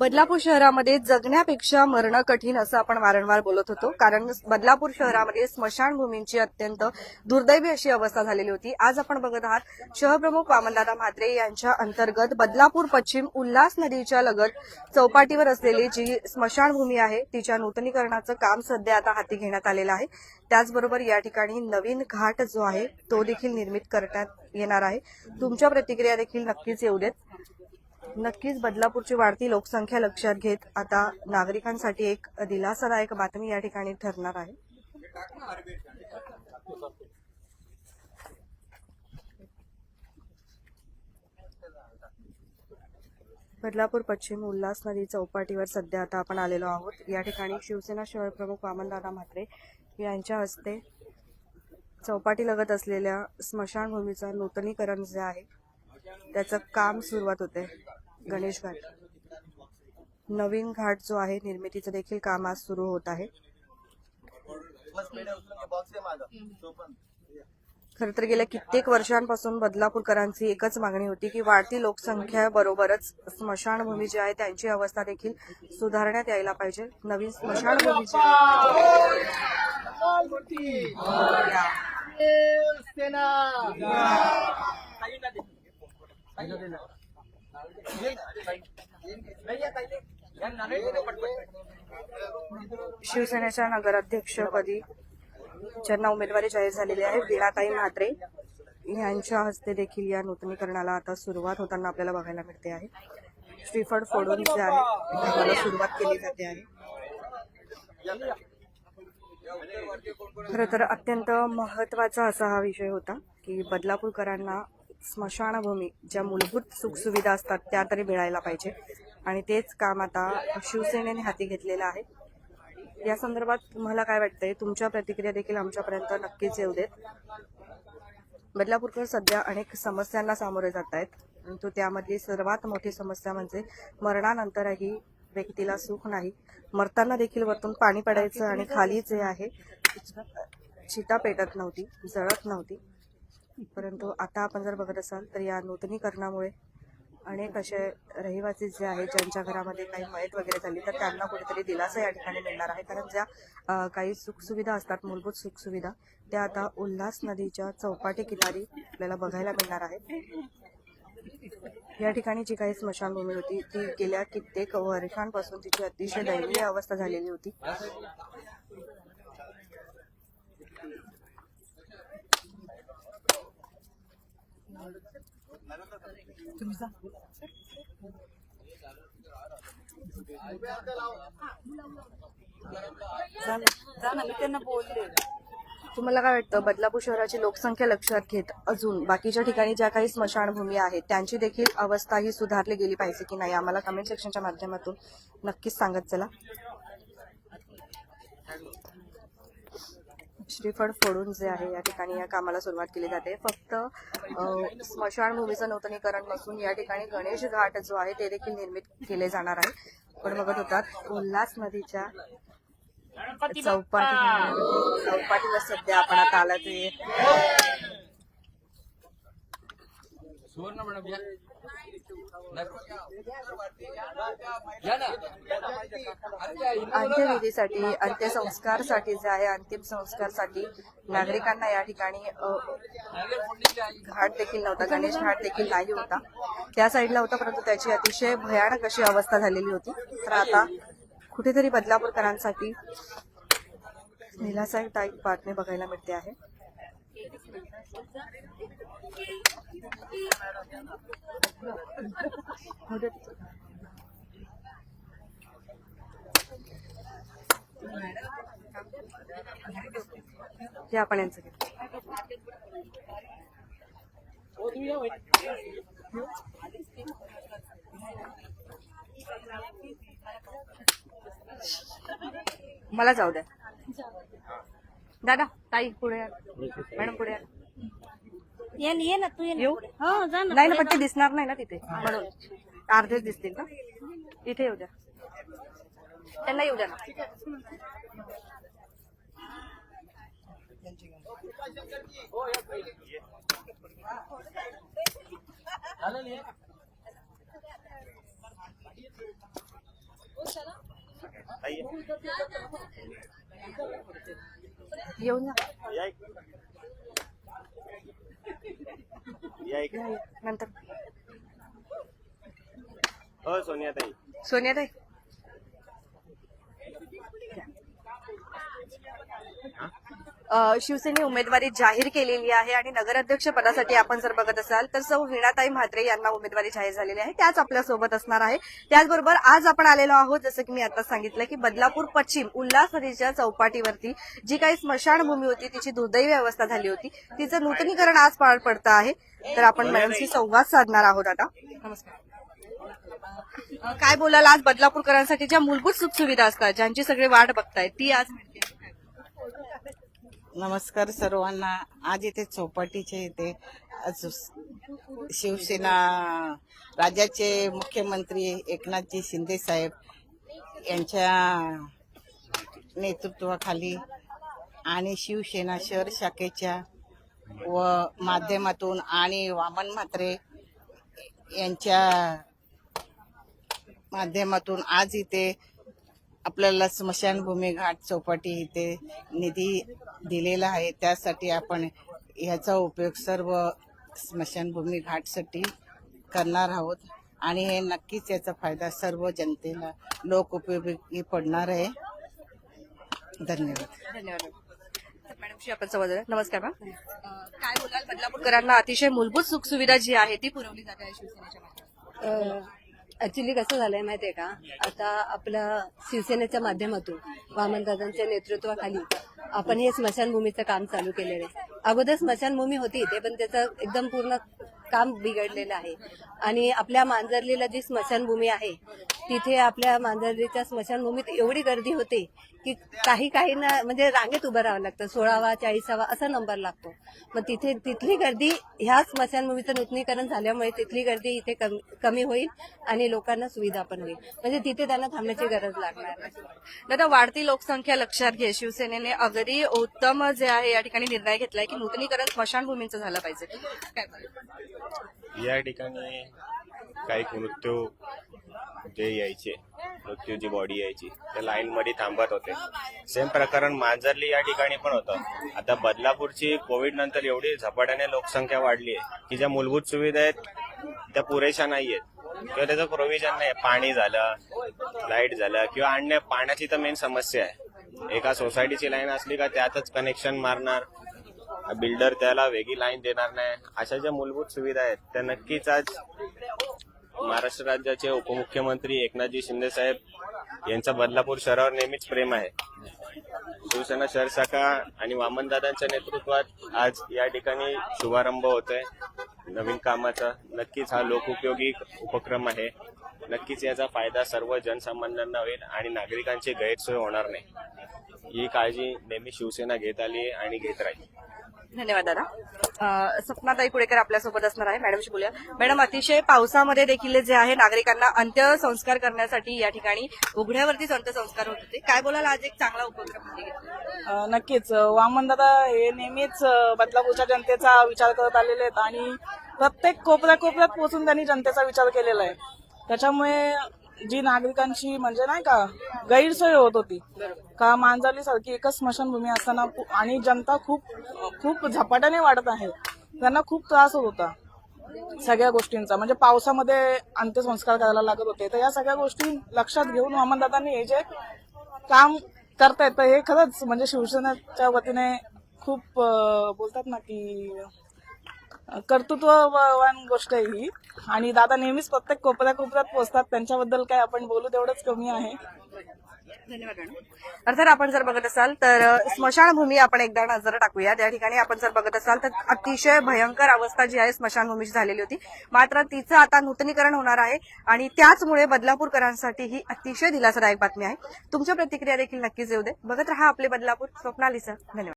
बदलापूर शहरामध्ये जगण्यापेक्षा मरणं कठीण असं आपण वारंवार बोलत होतो. कारण बदलापूर शहरामध्ये स्मशानभूमींची अत्यंत दुर्दैवी अशी अवस्था झालेली होती. आज आपण बघत आहात शहरप्रमुख वामनदादा म्हात्रे यांच्या अंतर्गत बदलापूर पश्चिम उल्हास नदीच्या लगत चौपाटीवर असलेली जी स्मशानभूमी आहे तिच्या नूतनीकरणाचं काम सध्या आता हाती घेण्यात आलेलं आहे. त्याचबरोबर या ठिकाणी नवीन घाट जो आहे तो देखील निर्मित करण्यात येणार आहे. तुमच्या प्रतिक्रिया देखील नक्कीच येऊ देत. नक्कीच बदलापूरची वाढती लोकसंख्या लक्षात घेत आता नागरिकांसाठी एक दिलासादायक बातमी या ठिकाणी ठरणार आहे. बदलापूर पश्चिम उल्हास नदी चौपाटीवर सध्या आता आपण आलेलो आहोत. या ठिकाणी शिवसेना शहर प्रमुख वामनदादा म्हात्रे यांच्या हस्ते चौपाटी लगत असलेल्या स्मशानभूमीचं नूतनीकरण जे आहे त्याचं काम सुरुवात होते. गणेश घाट. नवीन घाट जो आहे निर्मितीचं देखील काम आज सुरू होत आहे. खर तर गेल्या कित्येक वर्षांपासून बदलापूरकरांची एकच मागणी होती की वाढती लोकसंख्या बरोबरच स्मशानभूमी जी आहे त्यांची अवस्था देखील सुधारण्यात यायला पाहिजे. नवीन स्मशानभूमी जी शिवसेनेच्या नगराध्यक्षपदी ज्यांना उमेदवारी जाहीर झालेली आहे वीणाताई म्हात्रे यांच्या हस्ते देखील या नूतनीकरणाला आता सुरुवात होताना आपल्याला बघायला मिळते आहे. श्रीफळ फोडून जे आहे. कामाला सुरुवात केली जाते आहे. खरं तर अत्यंत महत्त्वाचा असा हा विषय होता की बदलापूरकरांना स्मशानभूमी ज्या मूलभूत सुखसुविधा असतात त्या तरी मिळायला पाहिजे. आणि तेच काम आता शिवसेनेने हाती घेतलेलं आहे. या संदर्भात तुम्हाला काय वाटतंय? तुमच्या प्रतिक्रिया देखील आमच्यापर्यंत नक्कीच येऊ देत. बदलापूरकर सध्या अनेक समस्यांना सामोरे जात आहेत परंतु त्यामधली सर्वात मोठी समस्या म्हणजे मरणानंतरही व्यक्तीला सुख नाही. मरताना देखील वरतून पाणी पडायचं आणि खाली जे आहे चिता पेटत नव्हती जळत नव्हती. परंतु आता आपण जर बघत असाल तर या नूतनीकरणामुळे अनेक असे रहिवासी जे आहेत ज्यांच्या घरामध्ये काही मयत वगैरे झाली तर त्यांना कुठेतरी दिलासा या ठिकाणी मिळणार आहे. कारण ज्या काही सुखसुविधा असतात मूलभूत सुखसुविधा त्या आता उल्हास नदीच्या चौपाटी किनारी आपल्याला बघायला मिळणार आहेत. या ठिकाणी जी काही स्मशानभूमी होती ती गेल्या कित्येक वर्षांपासून तिची अतिशय दयनीय अवस्था झालेली होती. तुम्हाला काय वाटतं बदलापूर शहराची लोकसंख्या लक्षात घेत अजून बाकीच्या ठिकाणी ज्या काही स्मशानभूमी आहेत त्यांची देखील अवस्था ही सुधारली गेली पाहिजे की नाही? आम्हाला कमेंट सेक्शनच्या माध्यमातून नक्कीच सांगत चला. श्रीफळ फोडून जे आहे या ठिकाणी या कामाला सुरुवात केली जाते. फक्त स्मशानभूमीचं नूतनीकरण नसून या ठिकाणी गणेश घाट जो आहे ते देखील निर्मित केले जाणार आहे. आपण बघत होतात उल्हास नदीच्या चौपाटी चौपाटीला सध्या आपण आता आला ते अंत्यविधीसाठी अंत्यसंस्कारसाठी जे आहे अंतिम संस्कारसाठी नागरिकांना या ठिकाणी घाट देखील नव्हता गणेश घाट देखील नाही होता. त्या साईडला होता परंतु त्याची अतिशय भयानक अशी अवस्था झालेली होती. तर आता कुठेतरी बदलापूरकरांसाठी दिलासादायक बातमी बघायला मिळते आहे. हे आपण यांचं मला जाऊ द्या. दादा ताई पुढे या. मॅडम पुढे या. ये ना ये ना तू ये ना येऊ? पुढे. हो जा ना नाही ना ते दिसणार नाही ना तिथे. म्हणून अर्धेच दिसतील ना. इथे येऊ द्या. त्यांना येऊ द्या ना. येऊन जा. नंतर हो सोनिया ताई सोनियाताई. अ, शिवसेने उमेदवारी जाहीर केलेली आहे आणि नगराध्यक्ष पदासाठी आपण जर बघत असाल तर सौ वीणाताई म्हात्रे यांना उमेदवारी जाहीर झालेली आहे. त्याच आपल्यासोबत असणार आहे. त्याचबरोबर आज आपण आलेलो आहोत जसं की मी आता सांगितलं की बदलापूर पश्चिम उल्हास नदीच्या चौपाटीवरती जी काही स्मशानभूमी होती तिची दुर्दैवी अवस्था झाली होती तिचं नूतनीकरण आज पार पडतं आहे. तर आपण मॅडमशी संवाद साधणार आहोत आता. नमस्कार. काय बोलाल आज बदलापूरकरांसाठी ज्या मूलभूत सुखसुविधा असतात ज्यांची सगळे वाट बघतायत ती आज नमस्कार सर्वांना. आज इथे चौपाटीचे इथे शिवसेना राज्याचे मुख्यमंत्री एकनाथजी शिंदे साहेब यांच्या नेतृत्वाखाली आणि शिवसेना शहर शाखेच्या व माध्यमातून आणि वामन म्हात्रे यांच्या माध्यमातून आज इथे आपल्याला स्मशानभूमी घाट चौपाटी इथे निधी दिलेला आहे. त्यासाठी आपण ह्याचा उपयोग सर्व स्मशानभूमी घाटसाठी करणार आहोत. आणि हे नक्कीच याचा फायदा सर्व जनतेला लोक उपयोगी पडणार आहे. धन्यवाद. धन्यवाद. तर मॅडमशी आपण संवाद साधूया. नमस्कार मॅम. काय बोलाल? बदलापूरकरांना अतिशय मूलभूत सुखसुविधा जी आहे ती पुरवली जाते आहे शिवसेनेच्या माध्यमातून. ऍक्च्युली कसं झालंय माहितीये का? आता आपल्या शिवसेनेच्या माध्यमातून वामनदादांच्या नेतृत्वाखाली आपण हे स्मशानभूमीचं काम चालू केलेलं आहे. अगोदर स्मशानभूमी होती इथे पण त्याचं एकदम पूर्ण काम बिघडलेलं आहे. आणि आपल्या मांजरलीला जी स्मशानभूमी आहे तिथे आपल्या मांजरलीच्या स्मशानभूमीत एवढी गर्दी होते की काही काही ना म्हणजे रांगेत उभं राहावं लागतं. सोळावा चाळीसावा असा नंबर लागतो. मग तिथे तिथली गर्दी ह्या स्मशानभूमीचं नूतनीकरण झाल्यामुळे तिथली गर्दी इथे कमी कमी होईल आणि लोकांना सुविधा पण होईल. म्हणजे तिथे त्यांना थांबण्याची गरज लागणार नाही. दादा वाढती लोकसंख्या लक्षात घे शिवसेनेने अगदी उत्तम जे आहे या ठिकाणी निर्णय घेतलाय की नूतनीकरण स्मशानभूमीचं झालं पाहिजे. या ठिकाणी काही मृत्यू जे यायचे मृत्यूची बॉडी यायची त्या लाईन मध्ये थांबत होते. सेम प्रकरण मांजरली या ठिकाणी पण होतं. आता बदलापूरची कोविड नंतर एवढी झपाट्याने लोकसंख्या वाढली आहे की ज्या मूलभूत सुविधा आहेत त्या पुरेशा नाही आहेत किंवा त्याचं प्रोव्हिजन नाही पाणी झालं लाइट झालं किंवा आणण्या पाण्याची तर मेन समस्या आहे. एका सोसायटीची लाईन असली का त्यातच कनेक्शन मारणार. बिल्डर त्याला वेगळी लाईन देणार नाही. अशा ज्या मूलभूत सुविधा आहेत त्या नक्कीच आज महाराष्ट्र राज्याचे उपमुख्यमंत्री एकनाथजी शिंदे साहेब यांचा बदलापूर शहरावर नेहमीच प्रेम आहे. शिवसेना शहर शाखा आणि वामनदादांच्या नेतृत्वात आज या ठिकाणी शुभारंभ होतोय. नवीन कामाचा नक्कीच हा लोकोपयोगी उपक्रम आहे. नक्कीच याचा फायदा सर्व जनसामान्यांना होईल आणि नागरिकांची गैरसोय होणार नाही. ही काळजी नेहमी शिवसेना घेत आली आणि घेत राहील. धन्यवाद दादा. सपनाताई पुणेकर आपल्यासोबत असणार आहे. मॅडमशी बोलूया. मॅडम अतिशय पावसामध्ये देखील जे आहे नागरिकांना अंत्यसंस्कार करण्यासाठी या ठिकाणी उघड्यावरतीच अंत्यसंस्कार होत होते काय बोलायला आज एक चांगला उपक्रम नक्कीच. वामन दादा हे नेहमीच बदलापूरच्या जनतेचा विचार करत आलेले आहेत आणि प्रत्येक कोपऱ्या कोपऱ्यात पोहोचून त्यांनी जनतेचा विचार केलेला आहे. त्याच्यामुळे जी नागरिकांची म्हणजे नाही का गैरसोय होत होती. का मांजरली सारखी एकच स्मशानभूमी असताना आणि जनता खूप खूप झपाट्याने वाढत आहे. त्यांना खूप त्रास होत होता. सगळ्या गोष्टींचा. म्हणजे पावसामध्ये अंत्यसंस्कार करायला लागत होते. तर या सगळ्या गोष्टी लक्षात घेऊन वामनदादांनी हे जे काम करतायत तर हे खरंच म्हणजे शिवसेनेच्या वतीने खूप बोलतात ना की कर्तृत्ववान गोष्ट आहे ही. आणि दादा नेहमीच प्रत्येक कोपऱ्या कोपऱ्यात पोहोचतात त्यांच्याबद्दल काय आपण बोलू तेवढंच कमी आहे. धन्यवाद अर्थात आपण जर बघत असाल तर स्मशानभूमी आपण एकदा नजर टाकूया. त्या ठिकाणी आपण जर बघत असाल तर अतिशय भयंकर अवस्था जी आहे स्मशानभूमीची झालेली होती. मात्र तिचं आता नूतनीकरण होणार आहे आणि त्याचमुळे बदलापूरकरांसाठी ही अतिशय दिलासादायक बातमी आहे. तुमच्या प्रतिक्रिया देखील नक्कीच येऊ दे. बघत रहा आपले बदलापूर. स्वप्नालीसह धन्यवाद.